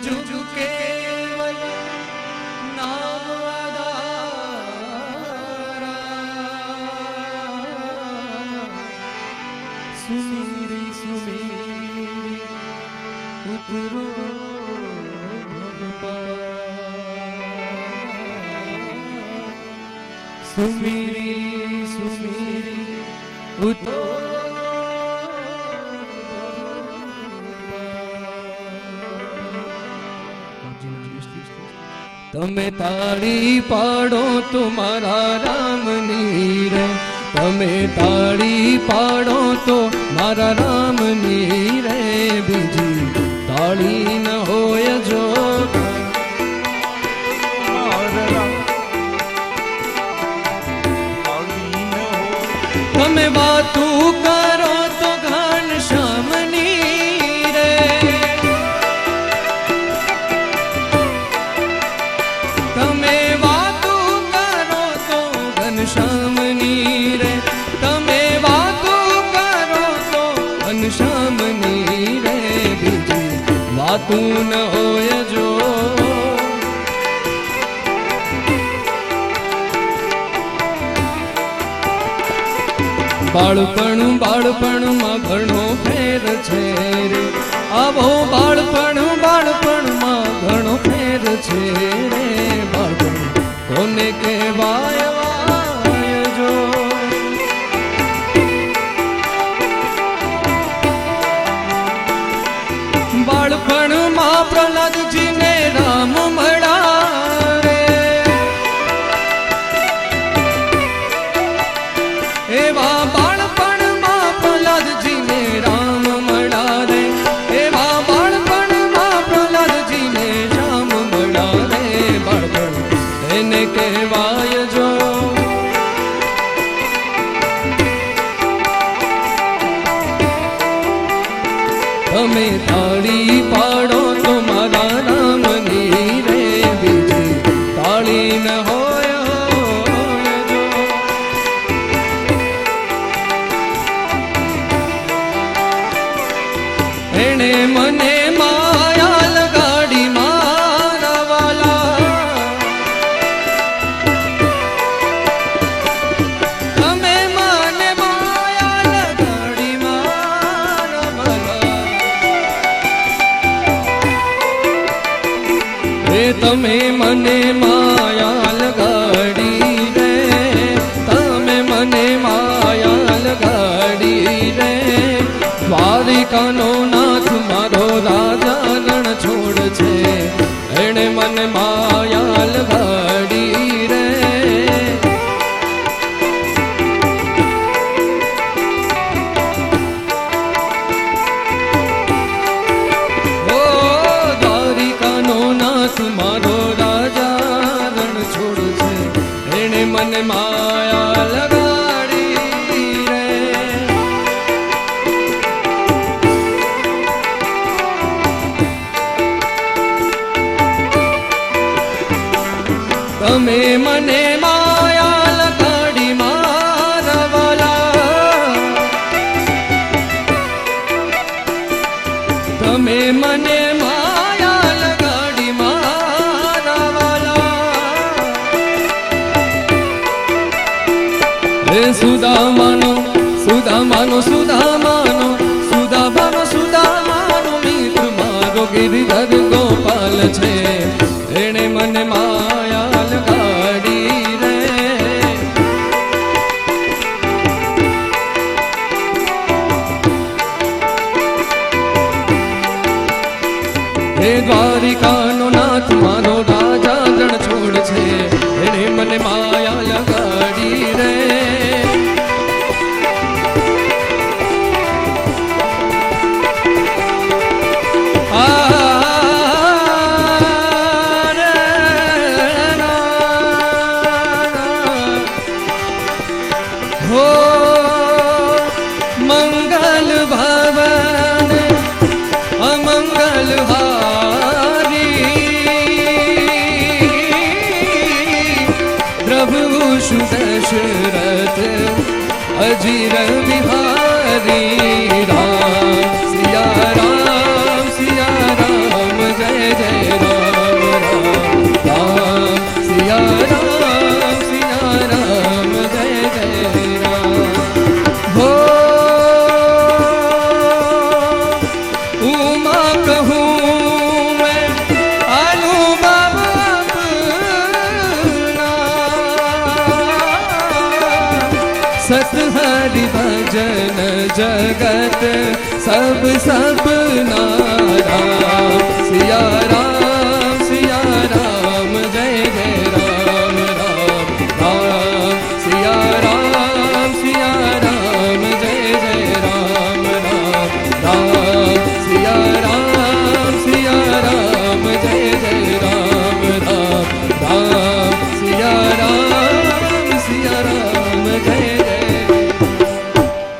ઝુકે સુમેરી સુમેરી ઉતરો સુમેરી સુમેરી ઉતરો તમે તાળી પાડો તમારા રામની રે. તમે તાળી પાડો તો મારા રામની રે. બીજી તાળી ન તું હોય જો બાળપણું બાળપણમાં ઘણો ફેર છે રે આવો બાળપણું બાળપણમાં ઘણો ફેર છે રે પ્રહલાદજી તમે મને મા તમે મને માયા લકડી મારવાલા. તમે મને માયા લકડી મારવાલા. હે સુદામાનો સુદામાનો સુદામાનો સુદામાનો સુદામાનો મિત્ર મારો ગિરિધર ગોપાલ છે. હે દ્વારિકાનો નાથ માધો सत हरि भजन जगत सब सब नारा सिया राम